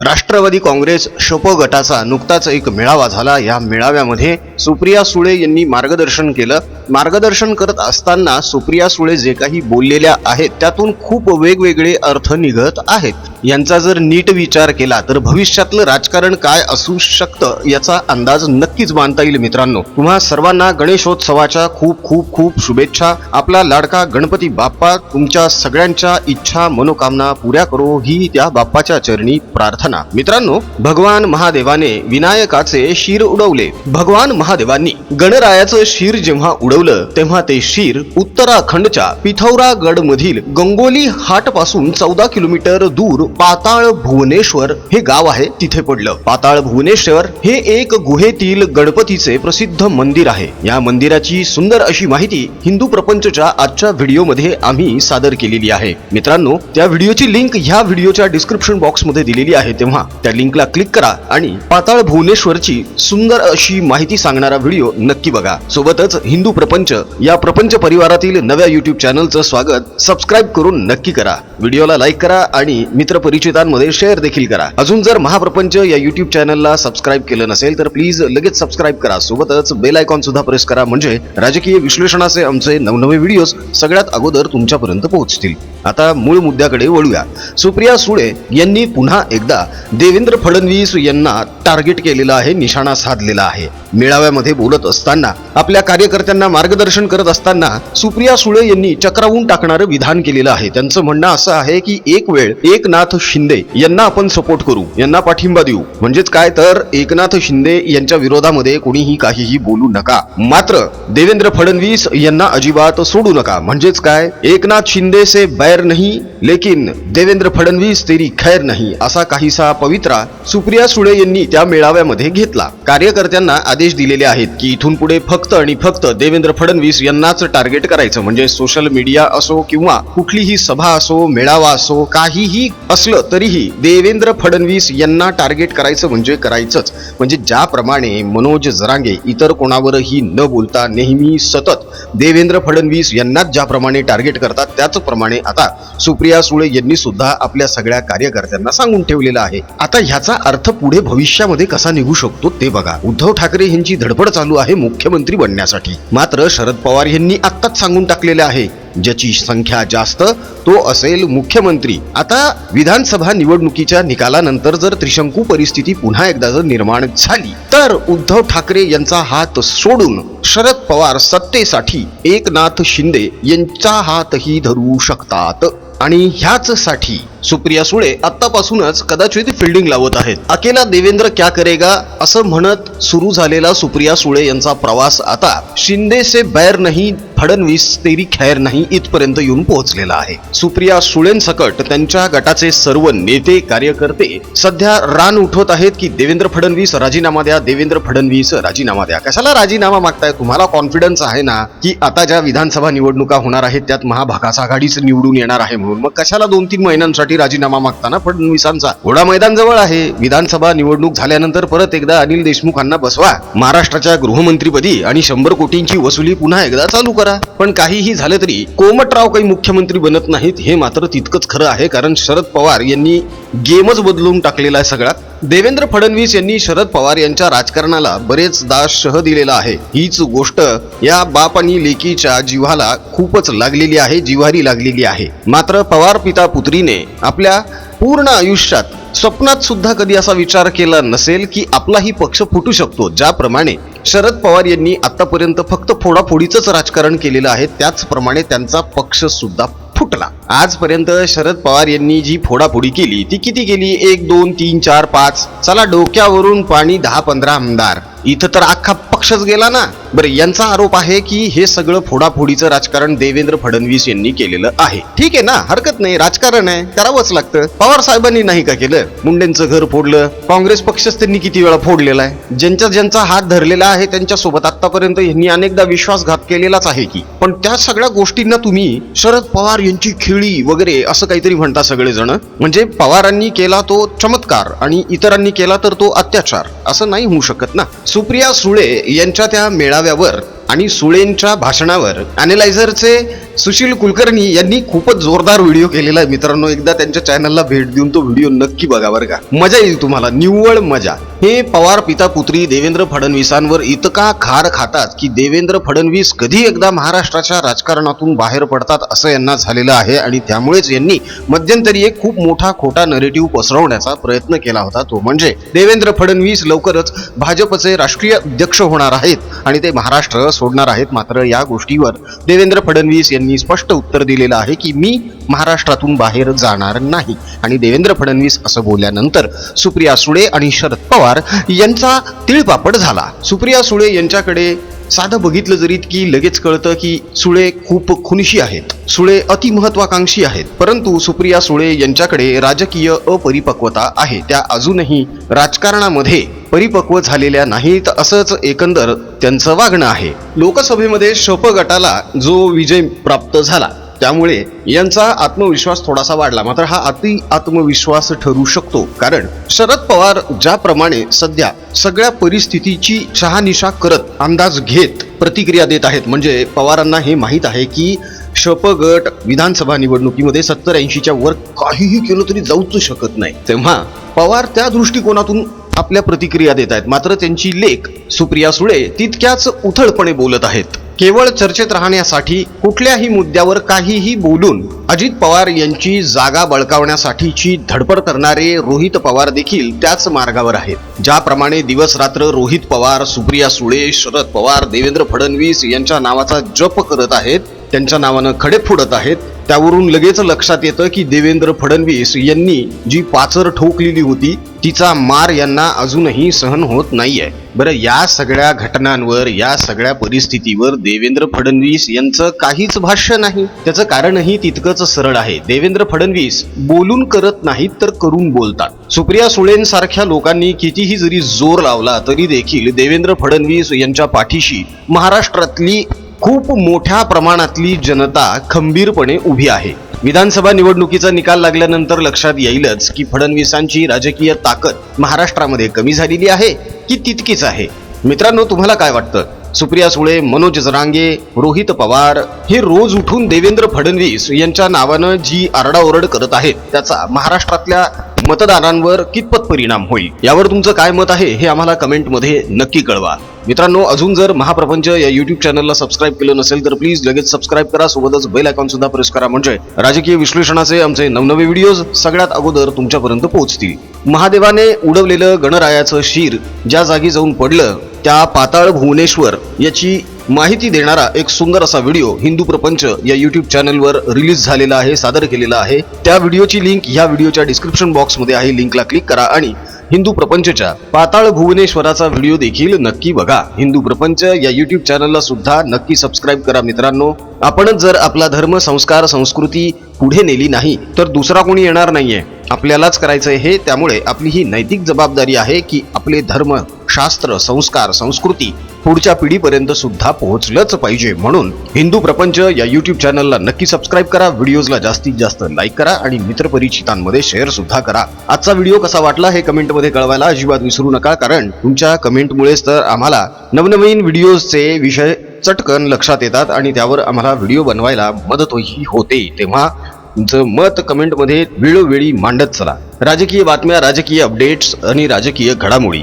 Rashtrawadi Congress shop गटाचा नुकताच एक मेळावा झाला. या मेळाव्यामध्ये सुप्रिया सुळे यांनी मार्गदर्शन केलं. मार्गदर्शन करत असताना सुप्रिया सुळे जे काही बोललेल्या आहेत त्यातून खूप वेगवेगळे अर्थ निघत आहेत. यांचा जर नीट विचार केला तर भविष्यातलं राजकारण काय असू शकतं याचा अंदाज नक्कीच बांधता येईल मित्रांनो. तुम्हा सर्वांना गणेशोत्सवाच्या खूप खूप खूप शुभेच्छा. आपला लाडका गणपती बाप्पा तुमच्या सगळ्यांच्या इच्छा मनोकामना पुऱ्या करो. ही त्या बाप्पाच्या चरणी प्रार्थना. मित्रांनो भगवान महादेवाने विनायकाचे शिर उडवले. भगवान महादेवांनी गणरायाचं शिर जेव्हा उडवलं तेव्हा ते शिर उत्तराखंडच्या पिथौरागड मधील गंगोली हाटपासून चौदा किलोमीटर दूर पाताळ भुवनेश्वर हे गाव आहे तिथे पडलं. पाताळ भुवनेश्वर हे एक गुहेतील गणपतीचे प्रसिद्ध मंदिर आहे. या मंदिराची सुंदर अशी माहिती हिंदू प्रपंचच्या आजच्या व्हिडिओमध्ये आम्ही सादर केलेली आहे. मित्रांनो त्या व्हिडिओची लिंक ह्या व्हिडिओच्या डिस्क्रिप्शन बॉक्समध्ये दिलेली आहे तेव्हा त्या लिंकला क्लिक करा आणि पाताळ भुवनेश्वरची सुंदर अशी माहिती सांगणारा व्हिडिओ नक्की बघा. सोबतच हिंदू प्रपंच या प्रपंच परिवारातील नव्या युट्यूब चॅनलचं स्वागत सबस्क्राईब करून नक्की करा. व्हिडिओला लाईक करा आणि मित्र मित्रपरिचितांमध्ये शेअर देखील करा. अजून जर महाप्रपंच या युट्यूब चॅनलला सबस्क्राईब केलं नसेल तर प्लीज लगेच सबस्क्राईब करा. सोबतच बेल आयकॉन सुद्धा प्रेस करा म्हणजे राजकीय विश्लेषणाचे आमचे नवनवे व्हिडिओज सगळ्यात अगोदर तुमच्यापर्यंत पोहोचतील. आता मूळ मुद्द्याकडे वळूया. सुप्रिया सुळे यांनी पुन्हा एकदा देवेंद्र फडणवीस यांना टार्गेट केलेलं आहे निशाणा साधलेला आहे. मेळाव्यामध्ये बोलत असताना आपल्या कार्यकर्त्यांना मार्गदर्शन करत असताना सुप्रिया सुळे यांनी चक्रावून टाकणारं विधान केलेलं आहे. त्यांचं म्हणणं असं आहे की एक वेळ एकनाथ शिंदे यांना आपण सपोर्ट करू यांना पाठिंबा देऊ. म्हणजेच काय? तर एकनाथ शिंदे यांच्या विरोधामध्ये कोणीही काहीही बोलू नका. मात्र देवेंद्र फडणवीस यांना अजिबात सोडू नका. म्हणजेच काय? एकनाथ शिंदे से बैर नाही लेकिन देवेंद्र फडणवीस तेरी खैर नाही असा काहीसा पवित्रा सुप्रिया सुळे यांनी त्या मेळाव्यामध्ये घेतला. कार्यकर्त्यांना आदेश दिलेले आहेत की इथून पुढे फक्त आणि फक्त देवेंद्र फडणवीस यांनाच टार्गेट करायचं. म्हणजे सोशल मीडिया असो किंवा कुठलीही सभा असो मेळावा असो काहीही असलं तरीही देवेंद्र फडणवीस यांना टार्गेट करायचं म्हणजे करायचंच. म्हणजे ज्याप्रमाणे मनोज जरांगे इतर कोणावरही न बोलता नेहमी सतत देवेंद्र फडणवीस यांनाच ज्याप्रमाणे टार्गेट करतात त्याचप्रमाणे आता सुप्रिया सुळे यांनी सुद्धा आपल्या सगळ्या कार्यकर्त्यांना सांगून ठेवलेलं आहे. आता ह्याचा अर्थ पुढे भविष्यामध्ये कसा निघू शकतो ते बघा. उद्धव ठाकरे यांची धडपड चालू आहे मुख्यमंत्री बनण्यासाठी. मात्र शरद पवार यांनी आत्ताच सांगून टाकलेले आहे ज्याची संख्या जास्त तो असेल मुख्यमंत्री. आता विधानसभा निवडणुकीच्या निकालानंतर जर त्रिशंकू परिस्थिती पुन्हा एकदा जर निर्माण झाली तर उद्धव ठाकरे यांचा हात सोडून शरद पवार सत्तेसाठी एकनाथ शिंदे यांचा हातही धरू शकतात. आणि ह्याचसाठी सुप्रिया सुळे आतापासूनच कदाचित फिल्डिंग लावत आहेत. अकेला देवेंद्र क्या करेगा असं म्हणत सुरू झालेला सुप्रिया सुळे यांचा प्रवास आता शिंदे से बैर नाही फडणवीस तेरी खैर नाही इथपर्यंत येऊन पोहोचलेला आहे. सुप्रिया सुळेंसकट त्यांच्या गटाचे सर्व नेते कार्यकर्ते सध्या रान उठवत आहेत की देवेंद्र फडणवीस राजीनामा द्या देवेंद्र फडणवीस राजीनामा द्या. कशाला राजीनामा मागताय? तुम्हाला कॉन्फिडन्स आहे ना की आता ज्या विधानसभा निवडणुका होणार आहेत त्यात महाभागास आघाडीच निवडून येणार आहे म्हणून. मग कशाला दोन तीन महिन्यांसाठी राजीनामा मागताना फडणवीसांचा घोडा मैदान जवळ आहे. विधानसभा निवडणूक झाल्यानंतर परत एकदा अनिल देशमुखांना बसवा. महाराष्ट्राच्या गृहमंत्रीपदी आणि शंभर कोटींची वसुली पुन्हा एकदा चालू करा. पण काहीही झालं तरी कोमटराव काही मुख्यमंत्री बनत नाहीत हे मात्र तितकंच खरं आहे कारण शरद पवार यांनी गेमच बदलून टाकलेला आहे सगळ्यात. देवेंद्र फडणवीस यांनी शरद पवार यांच्या राजकारणाला बरेचदा शह दिलेला आहे. हीच गोष्ट या बाप आणि लेकीच्या जीवाला खूपच लागलेली आहे जिव्हारी लागलेली आहे. मात्र पवार पिता पुत्रीने आपल्या पूर्ण आयुष्यात स्वप्नात सुद्धा कधी असा विचार केला नसेल की आपलाही पक्ष फुटू शकतो. ज्याप्रमाणे शरद पवार यांनी आतापर्यंत फक्त फोडाफोडीचंच राजकारण केलेलं आहे त्याचप्रमाणे त्यांचा पक्ष सुद्धा फुटला. आजपर्यंत शरद पवार यांनी जी फोडाफोडी केली ती किती केली? एक दोन तीन चार पाच. चला डोक्यावरून पाणी दहा पंधरा आमदार. इथं तर अख्खा पक्षच गेला ना. बरं यांचा आरोप आहे की हे सगळं फोडाफोडीचं राजकारण देवेंद्र फडणवीस यांनी केलेलं आहे. ठीक आहे ना? हरकत नाही. राजकारण आहे. करावंच लागतं. पवार साहेबांनी नाही का केलं? मुंडेंचं घर फोडलं. काँग्रेस पक्षच त्यांनी किती वेळा फोडलेला आहे? ज्यांचा ज्यांचा हात धरलेला आहे त्यांच्यासोबत आतापर्यंत यांनी अनेकदा विश्वासघात केलेलाच आहे की. पण त्या सगळ्या गोष्टींना तुम्ही शरद पवार यांची खिळी वगैरे असं काहीतरी म्हणता सगळेजण. म्हणजे पवारांनी केला तो चमत्कार आणि इतरांनी केला तर तो अत्याचार. असं नाही होऊ शकत ना? सुप्रिया सुळे यांच्या त्या मेळाव्यावर आणि सुळेंच्या भाषणावर अॅनालायझरचे सुशील कुलकर्णी यांनी खूपच जोरदार व्हिडिओ केलेला आहे. मित्रांनो एकदा त्यांच्या चॅनलला भेट देऊन तो व्हिडिओ नक्की बघा बरं का. मजा येईल तुम्हाला. निव्वळ मजा. हे पवार पिता पुत्री देवेंद्र फडणवीसांवर इतका खार खातात की देवेंद्र फडणवीस कधी एकदा महाराष्ट्राच्या राजकारणातून बाहेर पडतात असं यांना झालेलं आहे आणि त्यामुळेच यांनी मध्यंतरी एक खूप मोठा खोटा नरेटिव्ह पसरवण्याचा प्रयत्न केला होता तो. म्हणजे देवेंद्र फडणवीस लवकरच भाजपचे राष्ट्रीय अध्यक्ष होणार आहेत आणि ते महाराष्ट्र सोडणार आहेत. मात्र या गोष्टीवर देवेंद्र फडणवीस यांनी स्पष्ट उत्तर दिलेलं आहे की मी महाराष्ट्रातून बाहेर जाणार नाही. आणि देवेंद्र फडणवीस असं बोलल्यानंतर सुप्रिया सुळे आणि शरद पवार यांचा तिळपापड झाला. सुप्रिया सुळे यांच्याकडे साधं बघितलं जरी की लगेच कळतं की सुळे खूप खुनशी आहेत. सुळे अतिमहत्वाकांक्षी आहेत. परंतु सुप्रिया सुळे यांच्याकडे राजकीय अपरिपक्वता आहे. त्या अजूनही राजकारणामध्ये परिपक्व झालेल्या नाहीत असंच एकंदर त्यांचं वागणं आहे. लोकसभेमध्ये शप गटाला जो विजय प्राप्त झाला त्यामुळे यांचा आत्मविश्वास थोडासा वाढला. मात्र हा अति आत्मविश्वास ठरू शकतो. कारण शरद पवार ज्याप्रमाणे सध्या सगळ्या परिस्थितीची शहानिशा करत अंदाज घेत प्रतिक्रिया देत आहेत. म्हणजे पवारांना हे माहीत आहे की शपगट विधानसभा निवडणुकीमध्ये सत्तर ऐंशीच्या वर काहीही केलं तरी जाऊच शकत नाही. तेव्हा पवार त्या दृष्टिकोनातून आपल्या प्रतिक्रिया देत आहेत. मात्र त्यांची लेख सुप्रिया सुळे तितक्याच उथळपणे बोलत आहेत. केवळ चर्चेत राहण्यासाठी कुठल्याही मुद्द्यावर काहीही बोलून अजित पवार यांची जागा बळकावण्यासाठीची धडपड करणारे रोहित पवार देखील त्याच मार्गावर आहेत. ज्याप्रमाणे दिवस रात्र रोहित पवार सुप्रिया सुळे शरद पवार देवेंद्र फडणवीस यांच्या नावाचा जप करत आहेत त्यांच्या नावानं खडे फुडत आहेत त्यावरून लगेच लक्षात येतं की देवेंद्र फडणवीस यांनी जी पाचर ठोकलेली होती तिचा मार यांना अजूनही सहन होत नाहीये. बरं या सगळ्या घटनांवर या सगळ्या परिस्थितीवर देवेंद्र फडणवीस यांचं काहीच भाष्य नाही. त्याचं कारणही तितकंच सरळ आहे. देवेंद्र फडणवीस बोलून करत नाहीत तर करून बोलतात. सुप्रिया सुळेंसारख्या लोकांनी कितीही जरी जोर लावला तरी देखील देवेंद्र फडणवीस यांच्या पाठीशी महाराष्ट्रातली खूप मोठ्या प्रमाणातली जनता खंबीरपणे उभी आहे. विधानसभा निवडणुकीचा निकाल लागल्यानंतर लक्षात येईलच की फडणवीसांची राजकीय ताकद महाराष्ट्रामध्ये कमी झालेली आहे की तितकीच आहे. मित्रांनो तुम्हाला काय वाटतं? सुप्रिया सुळे मनोज जरांगे रोहित पवार हे रोज उठून देवेंद्र फडणवीस यांच्या नावानं जी आरडाओरड करत आहेत त्याचा महाराष्ट्रातल्या मतदारांवर कितपत परिणाम होईल? यावर तुमचं काय मत आहे हे आम्हाला कमेंटमध्ये नक्की कळवा. मित्रांनो अजून जर महाप्रपंच या युट्यूब चॅनलला सबस्क्राईब केलं नसेल तर प्लीज लगेच सबस्क्राईब करा. सोबतच बेल आयकॉन सुद्धा प्रेस करा. म्हणजे राजकीय विश्लेषणाचे आमचे नवनवे व्हिडिओज सगळ्यात अगोदर तुमच्यापर्यंत पोहोचतील. महादेवाने उडवलेलं गणरायाचं शिर ज्या जागी जाऊन पडलं त्या पाताळ भुवनेश्वर याची माहिती देणारा एक सुंदर असा व्हिडिओ हिंदू प्रपंच या युट्यूब चॅनलवर रिलीज झालेला आहे सादर केलेला आहे. त्या व्हिडिओची लिंक ह्या व्हिडिओच्या डिस्क्रिप्शन बॉक्समध्ये आहे. लिंकला क्लिक करा आणि हिंदू प्रपंचच्या पाताळ भुवनेश्वराचा व्हिडिओ देखील नक्की बघा. हिंदू प्रपंच या युट्यूब चॅनलला सुद्धा नक्की सबस्क्राईब करा मित्रांनो. आपणच जर आपला धर्म संस्कार संस्कृती पुढे नेली नाही तर दुसरा कोणी येणार नाहीये. आपल्यालाच करायचंय हे त्यामुळे आपली ही नैतिक जबाबदारी आहे की आपले धर्म शास्त्र संस्कार संस्कृती पुढच्या पिढीपर्यंत सुद्धा पोहोचलंच पाहिजे. म्हणून हिंदू प्रपंच या युट्यूब चॅनलला नक्की सबस्क्राईब करा. व्हिडिओजला जास्तीत जास्त लाईक करा आणि मित्रपरिचितांमध्ये शेअर सुद्धा करा. आजचा व्हिडिओ कसा वाटला हे कमेंटमध्ये कळवायला अजिबात विसरू नका कारण तुमच्या कमेंटमुळेच तर आम्हाला नवनवीन व्हिडिओजचे विषय चटकन लक्षात येतात आणि त्यावर आम्हाला व्हिडिओ बनवायला मदतही होते. तेव्हा तुमचं मत कमेंटमध्ये वेळोवेळी मांडत चला. राजकीय बातम्या राजकीय अपडेट्स आणि राजकीय घडामोडी.